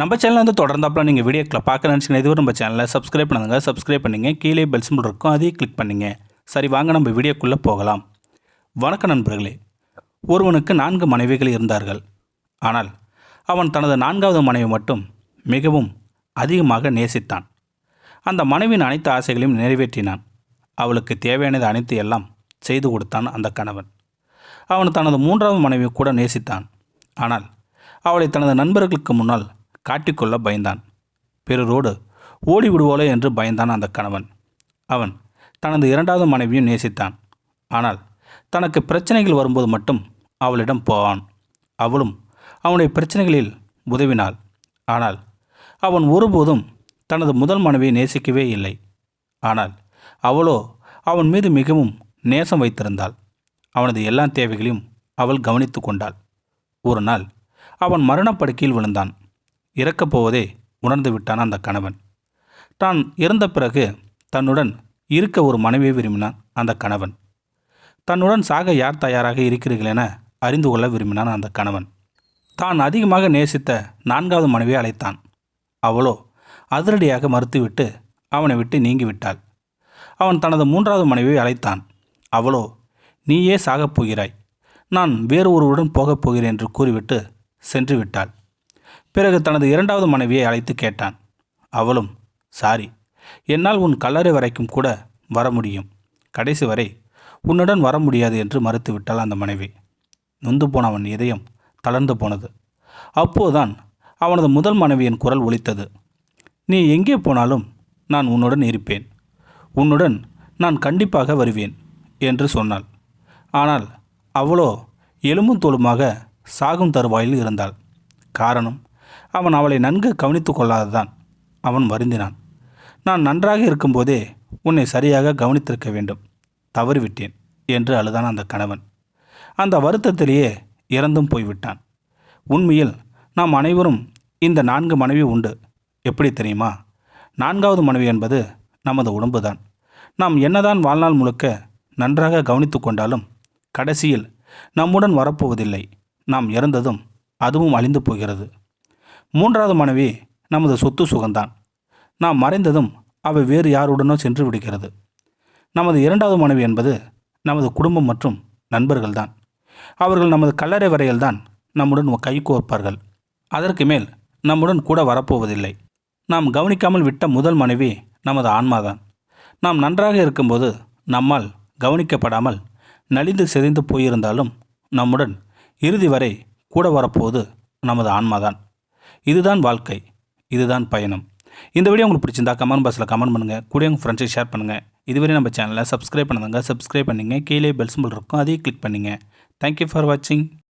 நம்ம சேனல் வந்து தொடர்ந்தாப்பில் நீங்கள் வீடியோக்களை பார்க்க நினச்சிங்கன்னா இதுவரை நம்ம சேனலை சப்ஸ்கிரைப் பண்ணுங்க சப்ஸ்கிரைப் பண்ணிங்க. கீழே பெல் சிம்பிள் இருக்கும். அதையும் கிளிக் பண்ணிங்க. சரி வாங்க நம்ம வீடியோக்குள்ளே போகலாம். வணக்கம் நண்பர்களே. ஒருவனுக்கு நான்கு மனைவிகள் இருந்தார்கள். ஆனால் அவன் தனது நான்காவது மனைவி மட்டும் மிகவும் அதிகமாக நேசித்தான். அந்த மனைவியின் அனைத்து ஆசைகளையும் நிறைவேற்றினான். அவளுக்கு தேவையானது அனைத்து எல்லாம் செய்து கொடுத்தான் அந்த கணவன். அவன் தனது மூன்றாவது மனைவி கூட நேசித்தான். ஆனால் அவளை தனது நண்பர்களுக்கு முன்னால் காட்டிக்கொள்ள பயந்தான். பிறரோடு ஓடி விடுவோலே என்று பயந்தான் அந்த கணவன். அவன் தனது இரண்டாவது மனைவியும் நேசித்தான். ஆனால் தனக்கு பிரச்சனைகள் வரும்போது மட்டும் அவளிடம் போவான். அவளும் அவனுடைய பிரச்சனைகளில் உதவினாள். ஆனால் அவன் ஒருபோதும் தனது முதல் மனைவியை நேசிக்கவே இல்லை. ஆனால் அவளோ அவன் மீது மிகவும் நேசம் வைத்திருந்தாள். அவனது எல்லா தேவைகளையும் அவள் கவனித்து கொண்டாள். ஒரு நாள் அவன் மரணப்படுக்கையில் விழுந்தான். இறக்கப் போவதே உணர்ந்து விட்டான் அந்த கணவன். தான் இறந்த பிறகு தன்னுடன் இருக்க ஒரு மனைவியை விரும்பினான் அந்த கணவன். தன்னுடன் சாக யார் தயாராக இருக்கிறீர்கள் என அறிந்து கொள்ள விரும்பினான் அந்த கணவன். தான் அதிகமாக நேசித்த நான்காவது மனைவியை அழைத்தான். அவளோ அதிரடியாக மறுத்துவிட்டு அவனை விட்டு நீங்கிவிட்டாள். அவன் தனது மூன்றாவது மனைவியை அழைத்தான். அவளோ நீயே சாகப் போகிறாய். நான் வேறு ஒருவருடன் போகப் போகிறேன் என்று கூறிவிட்டு சென்று விட்டாள் பிறகு தனது இரண்டாவது மனைவியை அழைத்து கேட்டான். அவளும் சாரி என்னால் உன் கல்லறை வரைக்கும் கூட வர முடியும். கடைசி வரை உன்னுடன் வர முடியாது என்று மறுத்துவிட்டாள் அந்த மனைவி. நொந்து போன அவன் இதயம் தளர்ந்து போனது. அப்போதுதான் அவனது முதல் மனைவியின் குரல் ஒலித்தது. நீ எங்கே போனாலும் நான் உன்னுடன் இருப்பேன். உன்னுடன் நான் கண்டிப்பாக வருவேன் என்று சொன்னாள். ஆனால் அவளோ எலும்பும் தோலுமாக சாகும் தருவாயில் இருந்தாள். காரணம் அவன் அவளை நன்கு கவனித்து கொள்ளாததான். அவன் வருந்தினான். நான் நன்றாக இருக்கும்போதே உன்னை சரியாக கவனித்திருக்க வேண்டும். தவறிவிட்டேன் என்று அழுதான் அந்த கணவன். அந்த வருத்தத்திலேயே இறந்தும் போய்விட்டான். உண்மையில் நாம் அனைவரும் இந்த நான்கு மனைவி உண்டு. எப்படி தெரியுமா? நான்காவது மனைவி என்பது நமது உடம்புதான். நாம் என்னதான் வாழ்நாள் முழுக்க நன்றாக கவனித்து கொண்டாலும் கடைசியில் நம்முடன் வரப்போவதில்லை. நாம் இறந்ததும் அதுவும் அழிந்து போகிறது. மூன்றாவது மனைவி நமது சொத்து சுகம்தான். நாம் மறைந்ததும் அவை வேறு யாருடனோ சென்று விடுகிறது. நமது இரண்டாவது மனைவி என்பது நமது குடும்பம் மற்றும் நண்பர்கள்தான். அவர்கள் நமது கல்லறை வரையில்தான் நம்முடன் கை கோர்ப்பார்கள். அதற்கு மேல் நம்முடன் கூட வரப்போவதில்லை. நாம் கவனிக்காமல் விட்ட முதல் மனைவி நமது ஆன்மாதான். நாம் நன்றாக இருக்கும்போது நம்மால் கவனிக்கப்படாமல் நலிந்து சிதைந்து போயிருந்தாலும் நம்முடன் இறுதி வரை கூட வரப்போவது நமது ஆன்மாதான். இதுதான் வாழ்க்கை இதுதான் பயணம். இந்த வீடியோ உங்களுக்கு பிடிச்சிருந்தா கமெண்ட் பாக்ஸில் கமெண்ட் பண்ணுங்கள் கூட உங்கள் ஃப்ரெண்ட்ஸை ஷேர் பண்ணுங்கள் இதுவரை நம்ம சேனலை சப்ஸ்கிரைப் பண்ணுங்க சப்ஸ்கிரைப் பண்ணிங்க. கீழே பெல் சிம்பிள் இருக்கும். அதையும் கிளிக் பண்ணுங்கள் தேங்க்யூ ஃபார் வாட்சிங்